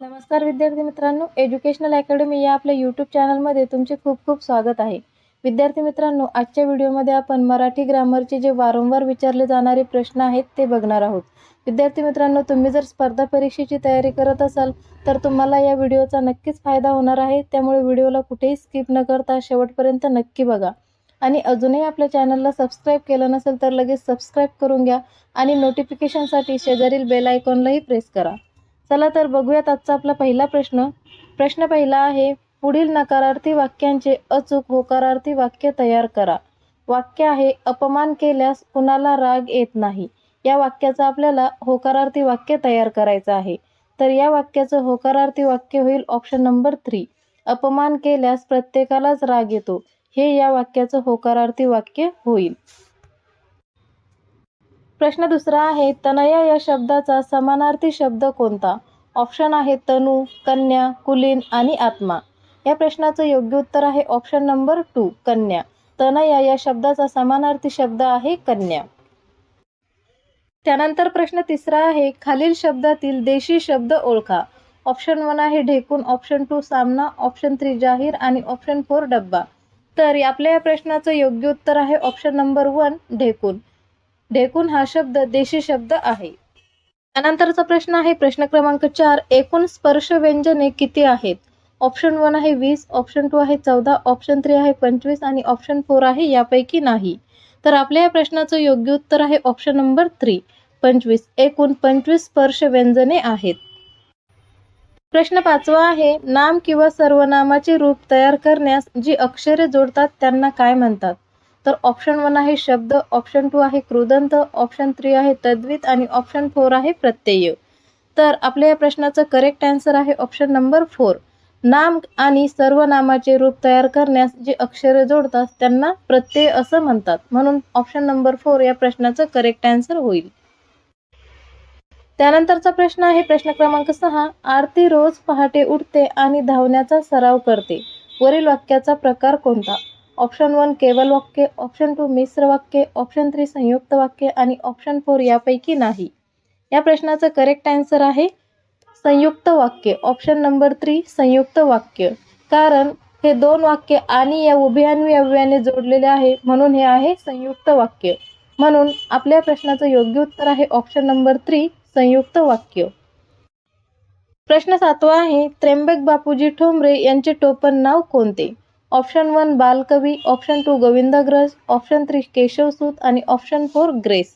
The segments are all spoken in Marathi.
नमस्कार विद्यार्थी मित्रांनो एज्युकेशनल अकॅडमी या आपल्या यूट्यूब चॅनलमध्ये तुमचे खूप खूप स्वागत आहे. विद्यार्थी मित्रांनो आजच्या व्हिडिओमध्ये आपण मराठी ग्रामरचे जे वारंवार विचारले जाणारे प्रश्न आहेत ते बघणार आहोत. विद्यार्थी मित्रांनो तुम्ही जर स्पर्धा परीक्षेची तयारी करत असाल तर तुम्हाला या व्हिडिओचा नक्कीच फायदा होणार आहे. त्यामुळे व्हिडिओला कुठेही स्किप न करता शेवटपर्यंत नक्की बघा. आणि अजूनही आपल्या चॅनलला सबस्क्राईब केलं नसेल तर लगेच सबस्क्राईब करून घ्या आणि नोटिफिकेशनसाठी शेजारील बेल आयकॉनलाही प्रेस करा. चला तर बघूयात आजचा आपला पहिला प्रश्न. प्रश्न पहिला आहे पुढील नकारार्थी वाक्यांचे अचूक होकारार्थी वाक्य तयार करा. वाक्य आहे अपमान केल्यास कुणाला राग येत नाही. या वाक्याचं आपल्याला होकारार्थी वाक्य तयार करायचं आहे. तर या वाक्याचं होकारार्थी वाक्य होईल ऑप्शन नंबर थ्री अपमान केल्यास प्रत्येकालाच राग येतो. हे या वाक्याचं होकारार्थी वाक्य होईल. प्रश्न दुसरा आहे तनया या शब्दाचा समानार्थी शब्द कोणता? ऑप्शन आहे तनु कन्या कुलीन आणि आत्मा. या प्रश्नाचं योग्य उत्तर आहे ऑप्शन नंबर टू कन्या. तनया या शब्दाचा समानार्थी शब्द आहे कन्या. त्यानंतर प्रश्न तिसरा आहे खालील शब्दातील देशी शब्द ओळखा. ऑप्शन वन आहे ढेकून ऑप्शन टू सामना ऑप्शन थ्री जाहीर आणि ऑप्शन फोर डब्बा. तर आपल्या या प्रश्नाचं योग्य उत्तर आहे ऑप्शन नंबर वन ढेकून. ढेकून हा शब्द देशी शब्द आहे. त्यानंतरचा प्रश्न आहे प्रश्न क्रमांक चार एकूण स्पर्श व्यंजने किती आहेत? ऑप्शन वन आहे वीस ऑप्शन टू आहे चौदा ऑप्शन थ्री आहे पंचवीस आणि ऑप्शन फोर आहे यापैकी नाही. तर आपल्या या प्रश्नाचं योग्य उत्तर आहे ऑप्शन नंबर थ्री पंचवीस एकूण पंचवीस स्पर्श व्यंजने आहेत. प्रश्न पाचवा आहे नाम किंवा सर्वनामाचे रूप तयार करण्यास जी अक्षरे जोडतात त्यांना काय म्हणतात? तर ऑप्शन वन आहे शब्द ऑप्शन टू आहे क्रुदंत ऑप्शन थ्री आहे तद्वित आणि ऑप्शन फोर आहे प्रत्यय. तर आपल्या या प्रश्नाचं करेक्ट आन्सर आहे ऑप्शन नंबर फोर नाम आणि सर्वनामाचे रूप तयार करण्यास जे अक्षरे जोडतात त्यांना प्रत्यय असं म्हणतात. म्हणून ऑप्शन नंबर फोर या प्रश्नाचं करेक्ट आन्सर होईल. त्यानंतरचा प्रश्न आहे प्रश्न क्रमांक सहा. आरती रोज पहाटे उठते आणि धावण्याचा सराव करते. वरील वाक्याचा प्रकार कोणता? ऑप्शन वन केवल वाक्य ऑप्शन टू मिश्र वाक्य ऑप्शन थ्री संयुक्त वाक्य आणि ऑप्शन फोर यापैकी नाही. या प्रश्नाचं करेक्ट आन्सर आहे संयुक्त वाक्य. ऑप्शन नंबर थ्री संयुक्त वाक्य. कारण हे दोन वाक्य आणि या उभयान्वी अव्ययाने जोडलेले आहे म्हणून हे आहे संयुक्त वाक्य. म्हणून आपल्या प्रश्नाचं योग्य उत्तर आहे ऑप्शन नंबर थ्री संयुक्त वाक्य. प्रश्न सातवा आहे त्र्यंबक बापूजी ठोंबरे यांचे टोपण नाव कोणते? Option one Balkavi option two Govindagraj option three Keshavsut आणि ऑप्शन फोर ग्रेस.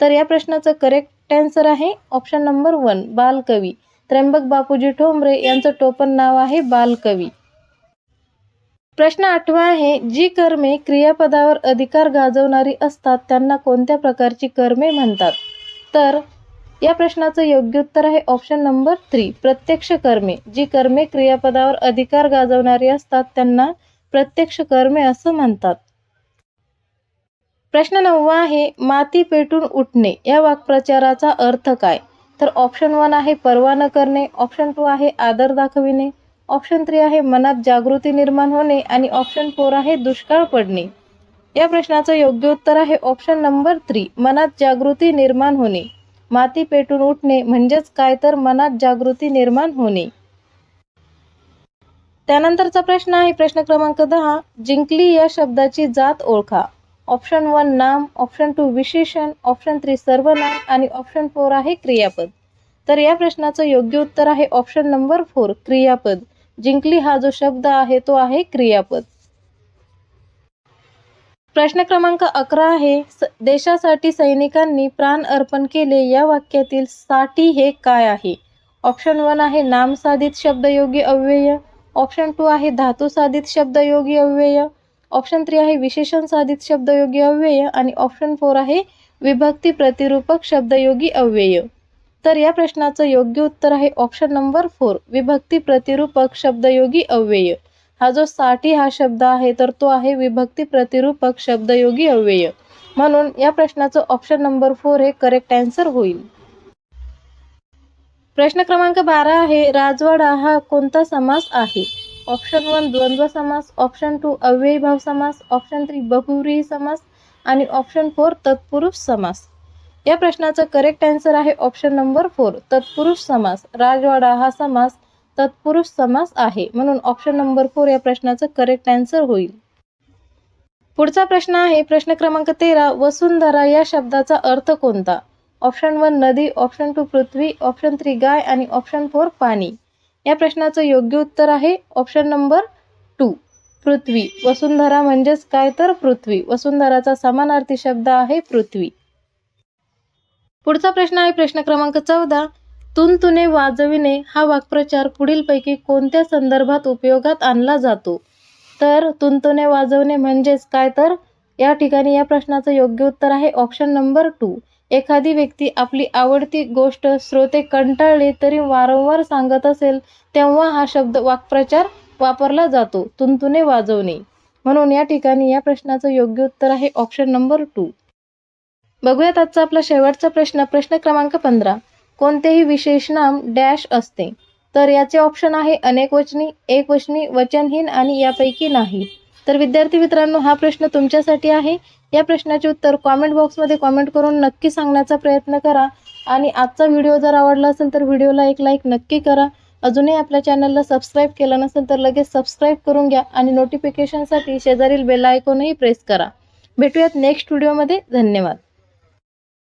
तर या प्रश्नाचं करेक्ट आन्सर आहे option number one Balkavi. Tryambak Bapuji Thombare यांचं टोपण नाव आहे बालकवी. प्रश्न आठवा आहे जी कर्मे क्रियापदावर अधिकार गाजवणारी असतात त्यांना कोणत्या प्रकारची कर्मे म्हणतात? तर या प्रश्नाचं योग्य उत्तर आहे ऑप्शन नंबर थ्री प्रत्यक्ष कर्मे. जी कर्मे क्रियापदावर अधिकार गाजवणारी असतात त्यांना प्रत्यक्ष कर्मे असं म्हणतात. प्रश्न नववा आहे माती पेटून उठणे. या वाक्प्रचाराचा अर्थ काय? तर ऑप्शन वन आहे परवा न करणे. ऑप्शन टू आहे आदर दाखविणे. ऑप्शन थ्री आहे मनात जागृती निर्माण होणे. आणि ऑप्शन फोर आहे दुष्काळ पडणे. या प्रश्नाचं योग्य उत्तर आहे ऑप्शन नंबर थ्री मनात जागृती निर्माण होणे. माती पेटून उठणे म्हणजेच काय? तर मनात जागृती निर्माण होणे. त्यानंतरचा प्रश्न आहे प्रश्न क्रमांक दहा जिंकली या शब्दाची जात ओळखा. ऑप्शन वन नाम. ऑप्शन टू विशेषण. ऑप्शन थ्री सर्वनाम. आणि ऑप्शन फोर आहे क्रियापद. तर या प्रश्नाचं योग्य उत्तर आहे ऑप्शन नंबर फोर क्रियापद. जिंकली हा जो शब्द आहे तो आहे क्रियापद. प्रश्न क्रमांक अकरा आहे स देशासाठी सैनिकांनी प्राण अर्पण केले या वाक्यातील साठी हे काय आहे? ऑप्शन वन आहे नामसाधित शब्दयोगी अव्यय. ऑप्शन टू आहे धातू साधित शब्दयोगी अव्यय. ऑप्शन थ्री आहे विशेषण साधित शब्दयोगी अव्यय. आणि ऑप्शन फोर आहे विभक्ती प्रतिरूपक शब्दयोगी अव्यय. तर या प्रश्नाचं योग्य उत्तर आहे ऑप्शन नंबर फोर विभक्ती प्रतिरूपक शब्दयोगी अव्यय. हा जो साठी हा शब्द आहे तर तो आहे विभक्ती प्रतिरूपक शब्दयोगी अव्यय. म्हणून या प्रश्नाचं ऑप्शन नंबर फोर हे करेक्ट आन्सर होईल. प्रश्न क्रमांक बारा आहे राजवाडा हा कोणता समास आहे? ऑप्शन वन द्वंद्व समास. ऑप्शन टू अव्ययीभाव समास. ऑप्शन थ्री बहुव्रीही समास. आणि ऑप्शन फोर तत्पुरुष समास. या प्रश्नाचं करेक्ट आन्सर आहे ऑप्शन नंबर फोर तत्पुरुष समास. राजवाडा हा समास तत्पुरुष समास आहे. म्हणून ऑप्शन नंबर फोर या प्रश्नाचं करेक्ट आन्सर होईल. पुढचा प्रश्न आहे प्रश्न क्रमांक तेरा वसुंधरा या शब्दाचा अर्थ कोणता? ऑप्शन वन नदी ऑप्शन टू पृथ्वी ऑप्शन थ्री गाय आणि ऑप्शन फोर पाणी. या प्रश्नाचं योग्य उत्तर आहे ऑप्शन नंबर टू पृथ्वी. वसुंधरा म्हणजेच काय तर? पृथ्वी. वसुंधराचा समानार्थी शब्द आहे पृथ्वी. पुढचा प्रश्न आहे प्रश्न क्रमांक चौदा. तुनतुने वाजविणे हा वाक्प्रचार पुढीलपैकी कोणत्या संदर्भात उपयोगात आणला जातो? तर तुनतुने वाजवणे म्हणजेच काय तर? या ठिकाणी या प्रश्नाचं योग्य उत्तर आहे ऑप्शन नंबर टू. एखादी व्यक्ती आपली आवडती गोष्ट श्रोते कंटाळले तरी वारंवार सांगत असेल तेव्हा हा शब्द वाक्प्रचार वापरला जातो तुंतुने वाजवणे. म्हणून या ठिकाणी या प्रश्नाचं योग्य उत्तर आहे ऑप्शन नंबर टू बघूयात आजचा आपला शेवटचा प्रश्न प्रश्न क्रमांक पंधरा. कोणतेही विशेषनाम डॅश असते. तर याचे ऑप्शन आहे अनेकवचनी एकवचनी वचनहीन आणि यापैकी नाही. तर विद्यार्थी मित्रांनो हा प्रश्न तुमच्यासाठी आहे. या प्रश्नाचे उत्तर कॉमेंट बॉक्समध्ये कॉमेंट करून नक्की सांगण्याचा प्रयत्न करा. आणि आजचा व्हिडिओ जर आवडला असेल तर व्हिडिओला एक लाईक नक्की करा. अजूनही आपल्या चॅनलला सबस्क्राईब केलं नसेल तर लगेच सबस्क्राईब करून घ्या आणि नोटिफिकेशनसाठी शेजारील बेल आयकॉनही प्रेस करा. भेटूयात नेक्स्ट व्हिडिओमध्ये धन्यवाद.